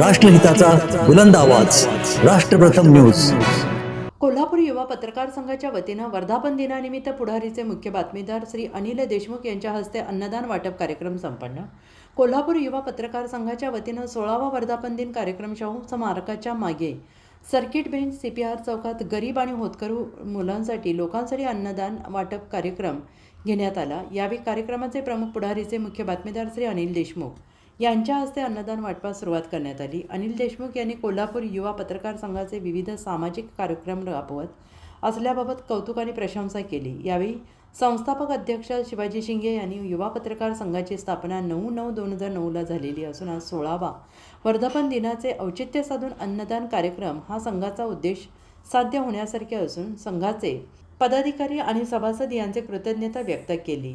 राष्ट्रहिताचा बुलंद आवाज. राष्ट्रप्रथम न्यूज. कोल्हापूर युवा पत्रकार संघाच्या वतीनं वर्धापन दिनानिमित्त पुढारीचे मुख्य बातमीदार श्री अनिल देशमुख यांच्या हस्ते अन्नदान वाटप कार्यक्रम संपन्न. कोल्हापूर युवा पत्रकार संघाच्या वतीनं सोळावा वर्धापन दिन कार्यक्रम शाहू स्मारकाच्या मागे. Circuit bench C P R चौकात गरीब आणि होतकरू मुलांसाठी लोकांसाठी अन्नदान वाटप कार्यक्रम घेण्यात आला. यावेळी कार्यक्रमाचे प्रमुख पुढारीचे मुख्य बातमीदार श्री अनिल देशमुख. यांच्या हस्ते अन्नदान वाटपास सुरुवात करण्यात आली. अनिल देशमुख यांनी कोल्हापूर युवा पत्रकार संघाचे विविध सामाजिक कार्यक्रम राबवत असल्याबाबत कौतुक आणि प्रशंसा केली. यावेळी संस्थापक अध्यक्ष शिवाजी शिंगे यांनी युवा पत्रकार संघाची स्थापना नऊ नऊ दोन हजार नऊला झालेली असून आज सोळावा वर्धापन दिनाचे औचित्य साधून अन्नदान कार्यक्रम हा संघाचा उद्देश साध्य होण्यासारखे असून संघाचे पदाधिकारी आणि सभासद यांचे कृतज्ञता व्यक्त केली.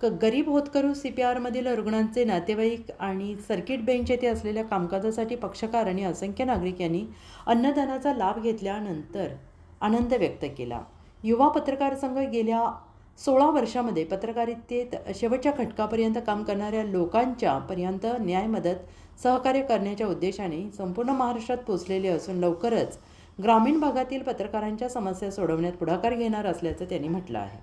क गरीब होतकरू सी पी आरमधील रुग्णांचे नातेवाईक आणि सर्किट बेंच येथे असलेल्या कामकाजासाठी पक्षकार आणि असंख्य नागरिक यांनी अन्नदानाचा लाभ घेतल्यानंतर आनंद व्यक्त केला. युवा पत्रकार संघ गेल्या सोळा वर्षामध्ये पत्रकारितेत शेवटच्या घटकापर्यंत काम करणाऱ्या लोकांच्या पर्यंत न्याय मदत सहकार्य करण्याच्या उद्देशाने संपूर्ण महाराष्ट्रात पोचलेले असून लवकरच ग्रामीण भागातील पत्रकारांच्या समस्या सोडवण्यात पुढाकार घेणार असल्याचं त्यांनी म्हटलं आहे.